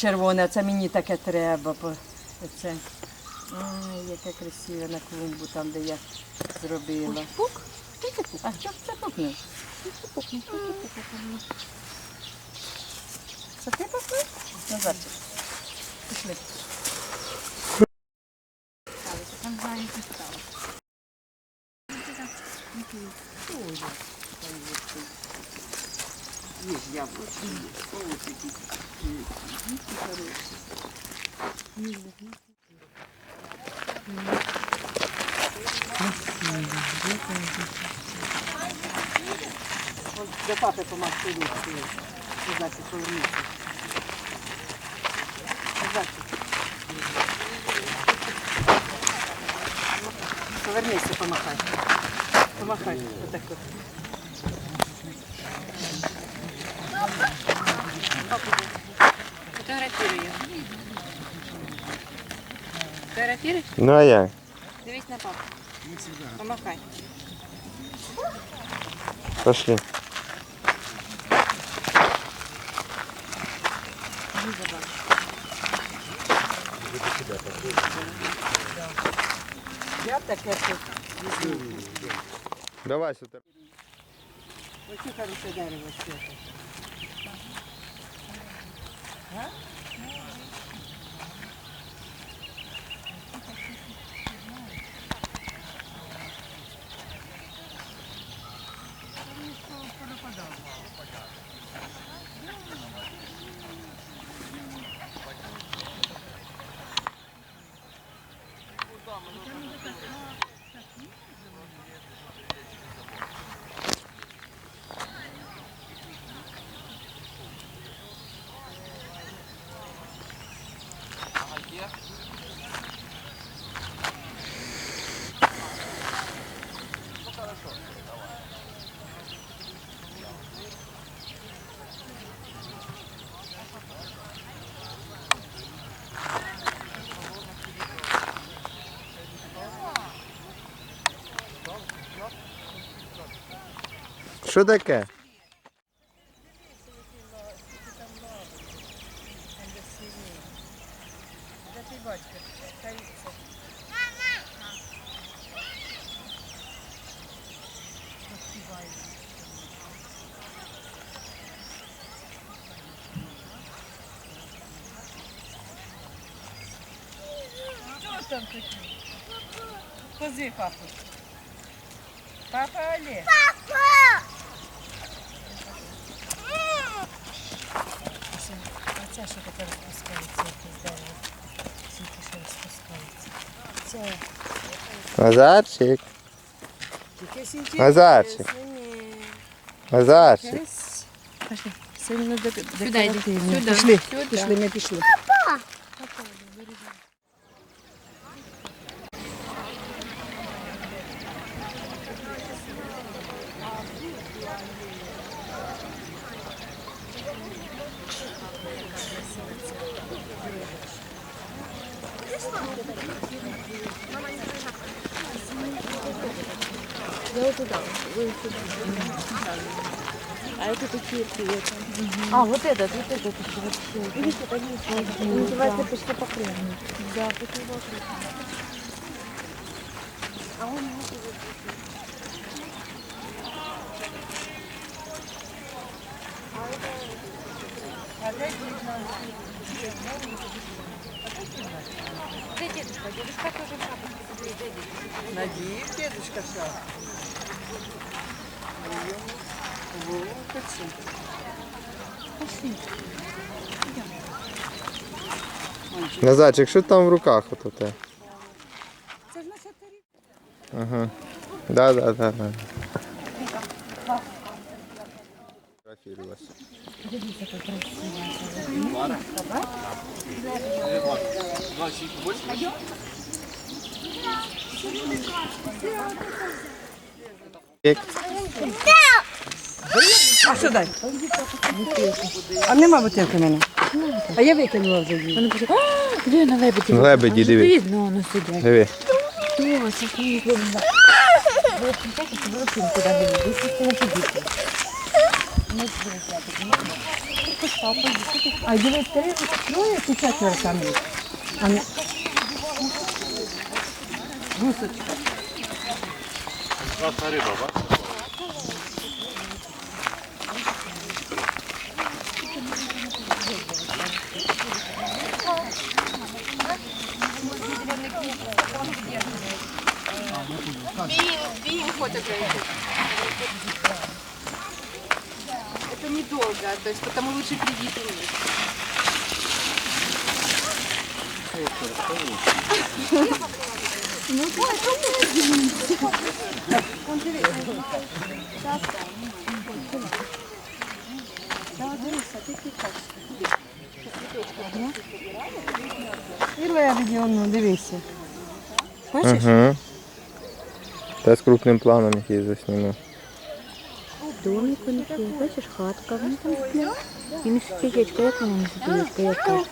червоне, це мені таке треба. Це Ай, яке красиве на клумбу, там, де я зробила. Пук? А що це пукне? Це ти пукнув? Назад. Пішли. Є яблучки, колосики. До папи помагти ручки. Назад, повернися. Назад. Повернися, помахай. Помахай. Отак от. Фотографірую. Фотографіруй? Ну а як? Дивись на папу. Помахай. Пошли. Я таке тут візьму. Давай сюди. Оці хороше дерево 啊？Що таке? Де ти батько? Таїться. Що там таке? Пози папу. Папа Олег. А це що таке розпускається, якесь дерево? Тільки що розпускається. Це Назарчик. якесь інтересне. Назарчик. Ні. Назарчик. Якесь Сильно дек- Сюди йди. декоративне. Сюди. Пішли, Сюди. пішли, ми пішли. А, вот этот, вот этот еще вообще. Видите, это есть. Называется почти покрывный. Да, почти покрывный. А он Де дедушка? Дедушка тоже в шапочке. Смотри, де дедушка? Надіїв дедушка шаг. Волокоці. Назарчик, що там в руках ото те? Це ж наша Ага. Да, да, да, да. Фотографировалась. Як? А що дай? А нема бутилки в мене. А я викинула вже її. Вони пише, а, де на лебеді? Лебеді, диви. Видно, воно сидять. Диви. Хто це? Хто їх вибрав? Ви включайте, щоб ви руки нікуди не йдуть. Ви просто не підійте. А дивись, три, троє чи четверо там є? А не... Гусочка. Это недолго, то есть потому лучше кредиты нет. І лебеді, ну, дивися. Бачиш? Угу. Та з крупним планом який засніму. Домик у них есть, бачиш, хатка, вони там сплять. І сердечко, як воно не сердечко, як то?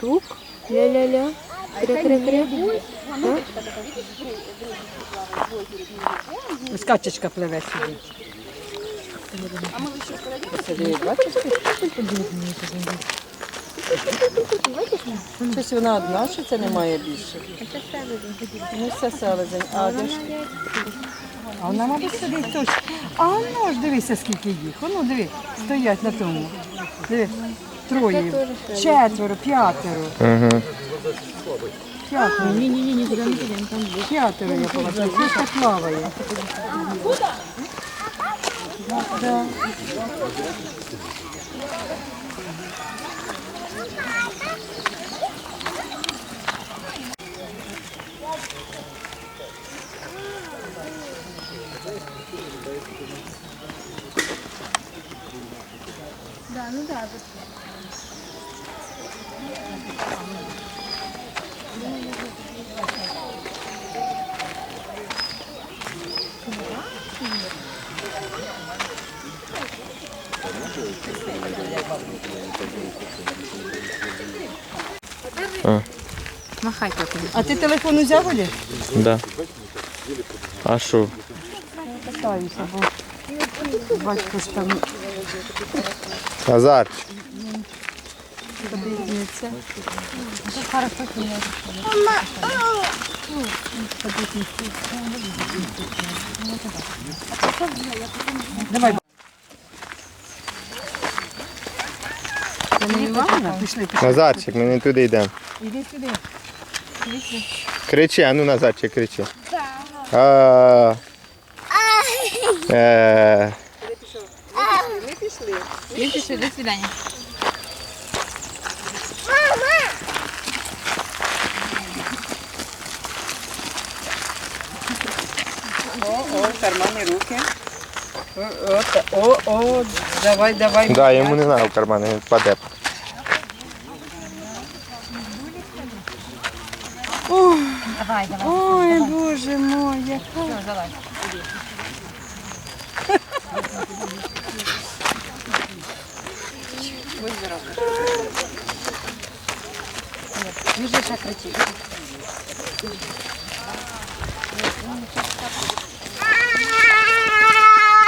Тук, ля-ля-ля, тря-тря-тря. Скачечка пливе сюди. Посиди, бачиш? Щось вона одна, що це немає більше. Ну, це селезень. А де ж? А вона, мабуть, сидить точно. А ну ж дивися, скільки їх. Воно диви, стоять на тому. Диви, троє, четверо, п'ятеро. Угу. П'ятеро. Ні-ні-ні, нікуди не підемо, там є. П'ятеро я побачила. Це ж так плаває. Да. Так. А ти телефон взяв, Олі? Да. А що? Питаюся, бо батько ж там Назар. подивиться. Давай. Вони Пішли, пішли. Назарчик, ми не туди йдемо. Іди сюди. Кричи, а ну Назарчик, кричи. А. Е. Він пішли, до свидання. О, о, кармани руки. О, о, о, о, давай, давай. Да, йому не треба в кармани, він впаде. Давай, давай. Ой, боже мой, яка. Все, залазь. Будь здоров. Біжи, ще кричи.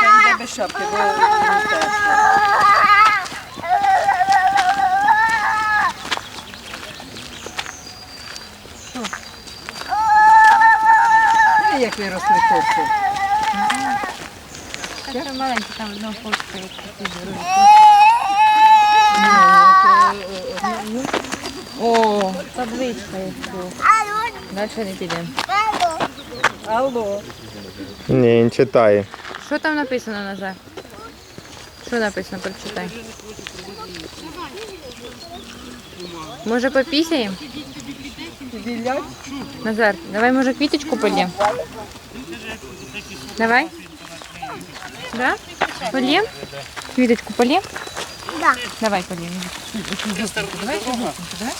Це йде без шапки, бо не тепло. Ой, Як виросли хлопці. Ще маленький, там одного хлопчика, такі здорові. О, Табличка є. Далі не підемо. алло. Ні, він читає. Що там написано, Назар? Що написано, прочитай. Може попісяємо? Вілять. Назар, давай може квіточку полєм? Давай. Да? Полєм? Квіточку полєм? Да. Давай полєм. Давай, давай.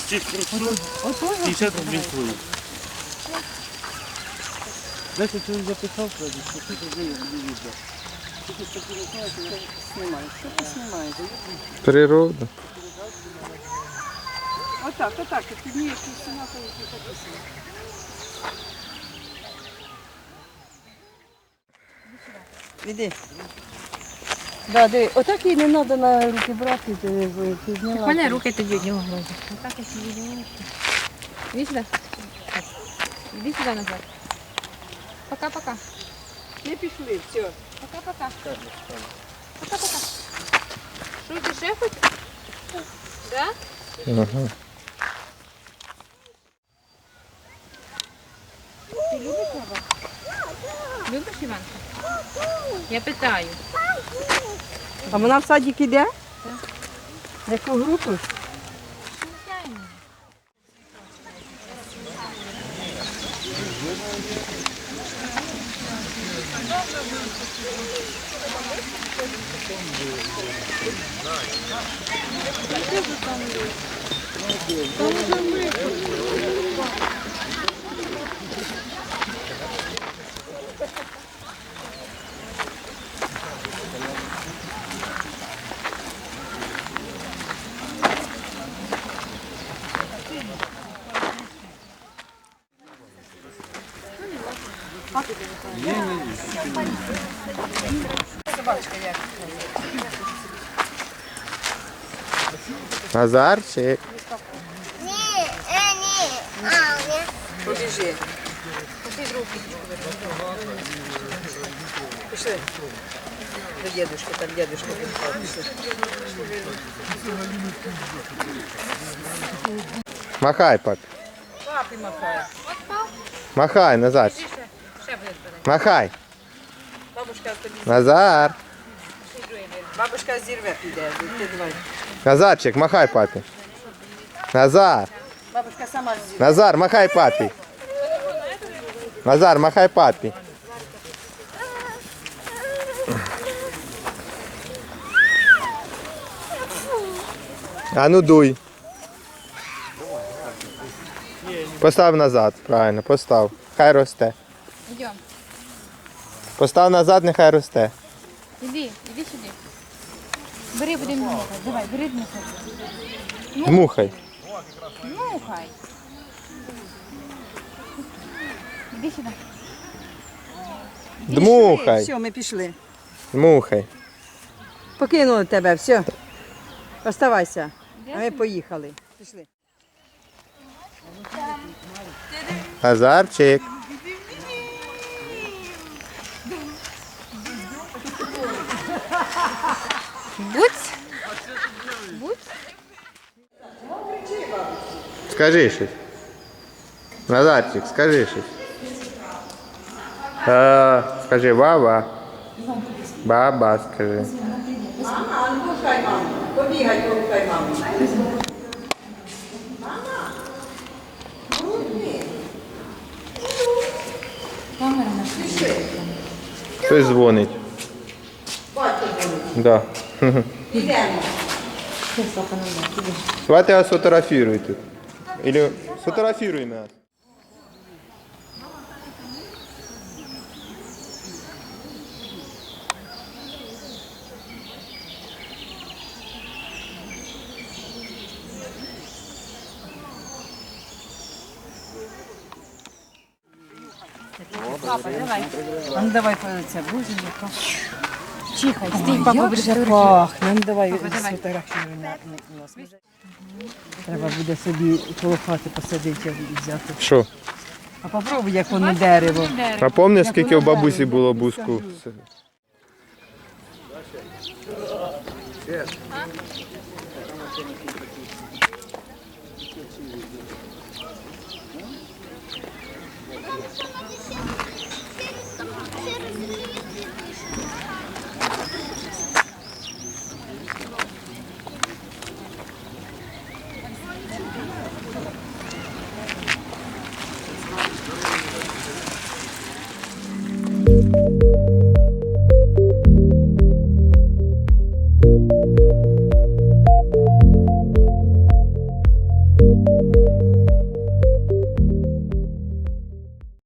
50 рублів хвилин. Дайте чоловік записав, сразу, що тут вже є телевізор. Знімай. Що ти знімаєш? Природа. Отак, отак. Піднієш і стіна, то не записано. Іди. Да, диви, отак їй не треба на руки брати, ти, зняла. У мене руки тоді одні глаза. Отак я собі делаю. Іди сюди. Іди сюди, Назар. Пока-пока. Не пішли, все. Пока-пока. Пока-пока. Що ти ще? Да? Ага. Я питаю. А вона в садик іде? Яку групу? Назарчик. Побіжи. Пішли. До дедушки, там дедушка. Пішли. Махай, пап. Папі махає. Махай, Назарчик. Махай. Бабушка тобі Назар. Бабушка зірве піде. Ти давай. Назарчик, махай папі. Назар. Бабушка сама зірве. Назар, махай папі. Назар, махай папі. А ну дуй. Постав назад, правильно, постав. Хай росте. Йдемо. Постав назад, нехай росте. Іди, іди сюди. Бери, будемо нюхати. Давай, бери нюхати. Дмухай. Нюхай. Іди сюди. Дмухай. Все, ми пішли. Дмухай. Покинули тебе, все. Оставайся. А ми поїхали. Пішли. Назарчик. Будь. Будь. Скажи щось. Назарчик, скажи щось. А, скажи баба. Баба, скажи. Мама, ну пускай маму. Побігай, пускай маму. Батько дзвонить. Да. Ідемо. Давайте я сфотографирую тут. Или сфотографируй нас. А ну давай це, боже, яка. Чихай, стій, папа буде Як пахне. Ну давай на нас. Треба буде собі коло хати посадити і взяти. Що? А попробуй, як воно дерево. А пам'ятаєш, скільки у бабусі було буску?